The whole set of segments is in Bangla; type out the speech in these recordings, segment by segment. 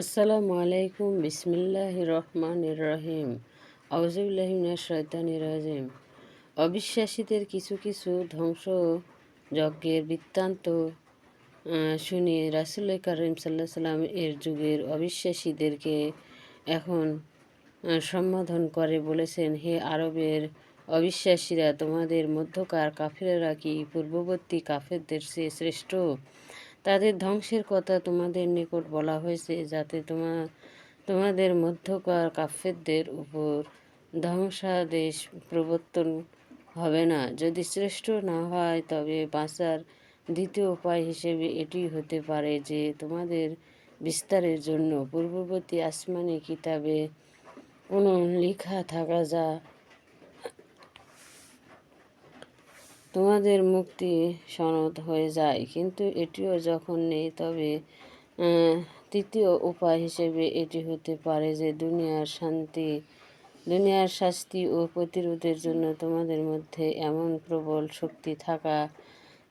আসসালামু আলাইকুম, বিসমিল্লাহ রহমান রহিম। আউজুবিল্লাহিমিনা শয়তানি রাজিম। অবিশ্বাসীদের কিছু কিছু ধ্বংস যজ্ঞের বৃত্তান্ত শুনে রাসুল করিম সাল্লাহ সাল্লাম এর যুগের অবিশ্বাসীদেরকে এখন সম্বোধন করে বলেছেন, হে আরবের অবিশ্বাসীরা, তোমাদের মধ্যকার কাফেরেরা কি পূর্ববর্তী কাফেরদের চেয়ে শ্রেষ্ঠ? তাদের ধ্বংসের কথা তোমাদের নিকট বলা হয়েছে যাতে তোমা, তোমাদের মধ্যকার কাফেরদের উপর ধ্বংসাদেশ প্রবর্তন হবে না। যদি শ্রেষ্ঠ না হয়, তবে বাঁচার দ্বিতীয় উপায় হিসেবে এটি হতে পারে যে তোমাদের বিস্তারের জন্য পূর্ববর্তী আসমানি কিতাবে কোনো লেখা থাকা যা তোমাদের মুক্তি সনদ হয়ে যায়, কিন্তু এটিও যখন নেই তবে তৃতীয় উপায় হিসেবে এটি হতে পারে যে দুনিয়ার শান্তি, দুনিয়ার শাস্তি ও প্রতিরোধের জন্য তোমাদের মধ্যে এমন প্রবল শক্তি থাকা,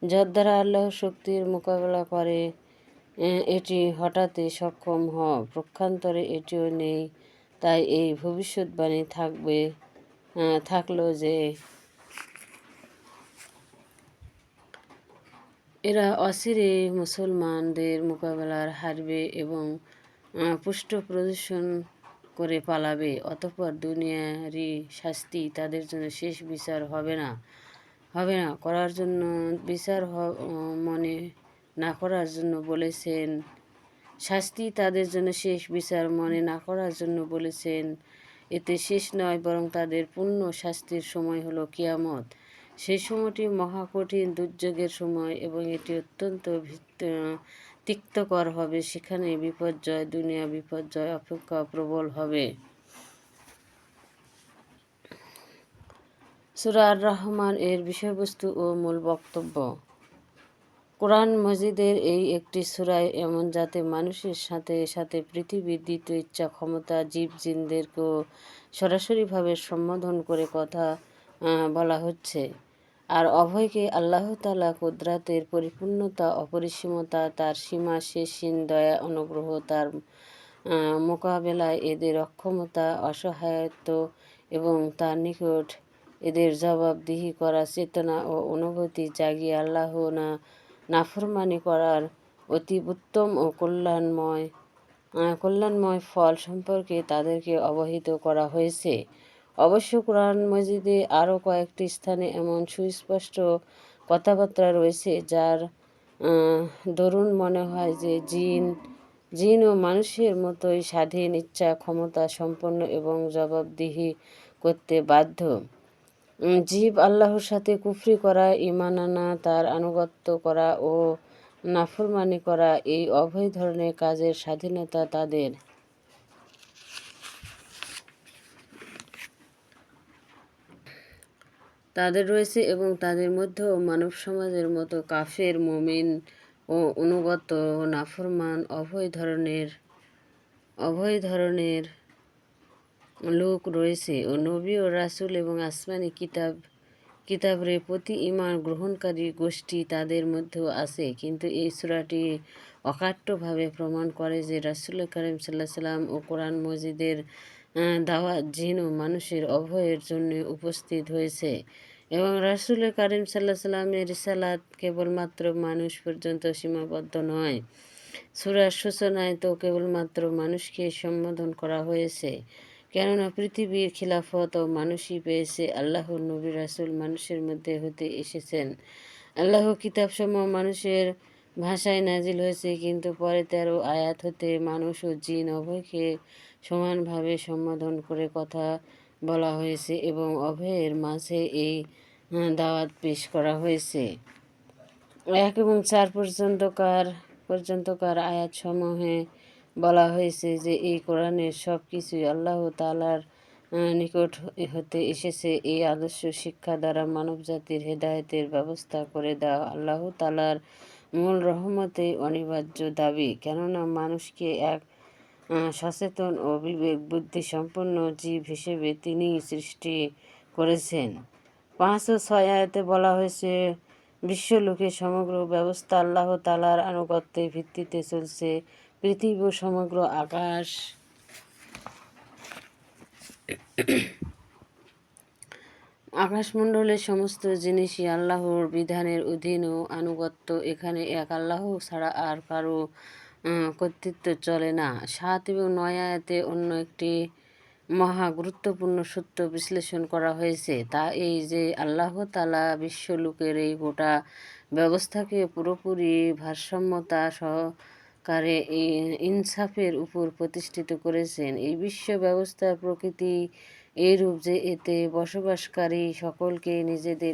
যার দ্বারা আল্লাহ শক্তির মোকাবেলা করে এটি হঠাৎই সক্ষম হও। পক্ষান্তরে এটিও নেই, তাই এই ভবিষ্যৎবাণী থাকবে থাকল যে এরা অচিরে মুসলমানদের মোকাবেলার হারবে এবং পুষ্ট প্রদর্শন করে পালাবে। অতঃপর দুনিয়ারই শাস্তি তাদের জন্য শেষ বিচার হবে না। হবে না। করার জন্য বিচার মনে না করার জন্য বলেছেন, শাস্তি তাদের জন্য শেষ বিচার মনে না করার জন্য বলেছেন। এতে শেষ নয়, বরং তাদের পূর্ণ শাস্তির সময় হলো কিয়ামত। সেই সময়টি মহাকঠিন দুর্যোগের সময় এবং এটি অত্যন্ত তিক্তকর হবে। সেখানে বিপর্যয়, দুনিয়া বিপর্যয় অপেক্ষা প্রবল হবে। সুরার রহমান এর বিষয়বস্তু ও মূল বক্তব্য। কোরআন মসজিদের এই একটি সুরায় এমন যাতে মানুষের সাথে সাথে পৃথিবীর দ্বিতীয় ইচ্ছা ক্ষমতা জীব জিনদেরকেও সরাসরিভাবে সম্বোধন করে কথা বলা হচ্ছে। আর অভয়কে আল্লাহ তালা কুদরাতের পরিপূর্ণতা, অপরিসীমতা, তার সীমা শেষহীন দয়া, অনুগ্রহ, তার মোকাবেলায় এদের অক্ষমতা, অসহায়ত্ব এবং তার নিকট এদের জবাবদিহি করার চেতনা ও অনুভূতি জাগিয়ে আল্লাহ না, নাফরমানি করার অতি উত্তম ও কল্যাণময় কল্যাণময় ফল সম্পর্কে তাদেরকে অবহিত করা হয়েছে। অবশ্য কোরআন মজিদে আরও কয়েকটি স্থানে এমন সুস্পষ্ট কথাবার্তা রয়েছে যার দরুন মনে হয় যে জিন জিন ও মানুষের মতোই স্বাধীন, ইচ্ছা, ক্ষমতা সম্পন্ন এবং জবাবদিহি করতে বাধ্য। জীব আল্লাহর সাথে কুফরি করা ইমান আনা, তার আনুগত্য করা ও নাফরমানি করা এই অভয় ধরনের কাজের স্বাধীনতা তাদের তাদের রয়েছে এবং তাদের মধ্যেও মানব সমাজের মতো কাফের, মমিন ও অনুগত, নাফরমান, অভয় ধরনের অভয় ধরনের লোক রয়েছে ও নবী ও রাসূল এবং আসমানি কিতাব, কিতাবরে প্রতি ইমান গ্রহণকারী গোষ্ঠী তাদের মধ্যেও আছে। কিন্তু এই সূরাটি অকাট্যভাবে প্রমাণ করে যে রাসূল করিম সাল্লাহ সাল্লাম ও কোরআন মজিদের জিন ও মানুষের অভয়ের জন্য উপস্থিত হয়েছে। এবং রাসূল করিম সাল্লাহ সাল্লামের রিসালাত কেবলমাত্র মানুষ পর্যন্ত সীমাবদ্ধ নয়। সূরার সূচনায় তো কেবলমাত্র মানুষকে সম্বোধন করা হয়েছে। কেননা পৃথিবীর খিলাফত ও মানুষই পেয়েছে আল্লাহর নবী রাসূল মানুষের মধ্যে হতে এসেছেন। আল্লাহ কিতাবসমূহ মানুষের ভাষায় নাজিল হয়েছে, কিন্তু পরে তেরো আয়াত হতে মানুষ ও জিন উভয়কে সমানভাবে সম্বোধন করে কথা বলা হয়েছে এবং অভয়ের মাঝে এই দাওয়াত পেশ করা হয়েছে। এক এবং চার পর্যন্তকার পর্যন্তকার আয়াত সমূহে বলা হয়েছে যে এই কোরআনের সব কিছুই আল্লাহ তালার নিকট হতে এসেছে। এই আদর্শ শিক্ষা দ্বারা মানবজাতির হেদায়েতের ব্যবস্থা করে দেওয়া আল্লাহ তালার মূল রহমতে অনিবার্য দাবি। কেননা মানুষকে এক সচেতন ও বিবেক বুদ্ধি সম্পন্ন জীব হিসেবে তিনি সৃষ্টি করেছেন। পাঁচ ও ছয় আয়াতে বলা হয়েছে, বিশ্বলোকে সমগ্র ব্যবস্থা আল্লাহ তালার আনুগত্যের ভিত্তিতে চলছে। পৃথিবী সমগ্র আকাশ আকাশমণ্ডলের সমস্ত জিনিসই আল্লাহর বিধানের অধীন ও আনুগত্য। এখানে এক আল্লাহ ছাড়া আর কারও কর্তৃত্ব চলে না। সাত এবং নয় আয়াতে অন্য একটি মহা গুরুত্বপূর্ণ সত্য বিশ্লেষণ করা হয়েছে। তা এই যে আল্লাহ তালা বিশ্বলোকের এই গোটা ব্যবস্থাকে পুরোপুরি ভারসাম্যতা সহকারে ইনসাফের উপর প্রতিষ্ঠিত করেছেন। এই বিশ্ব ব্যবস্থার প্রকৃতি এইরূপ যে এতে বসবাসকারী সকলকে নিজেদের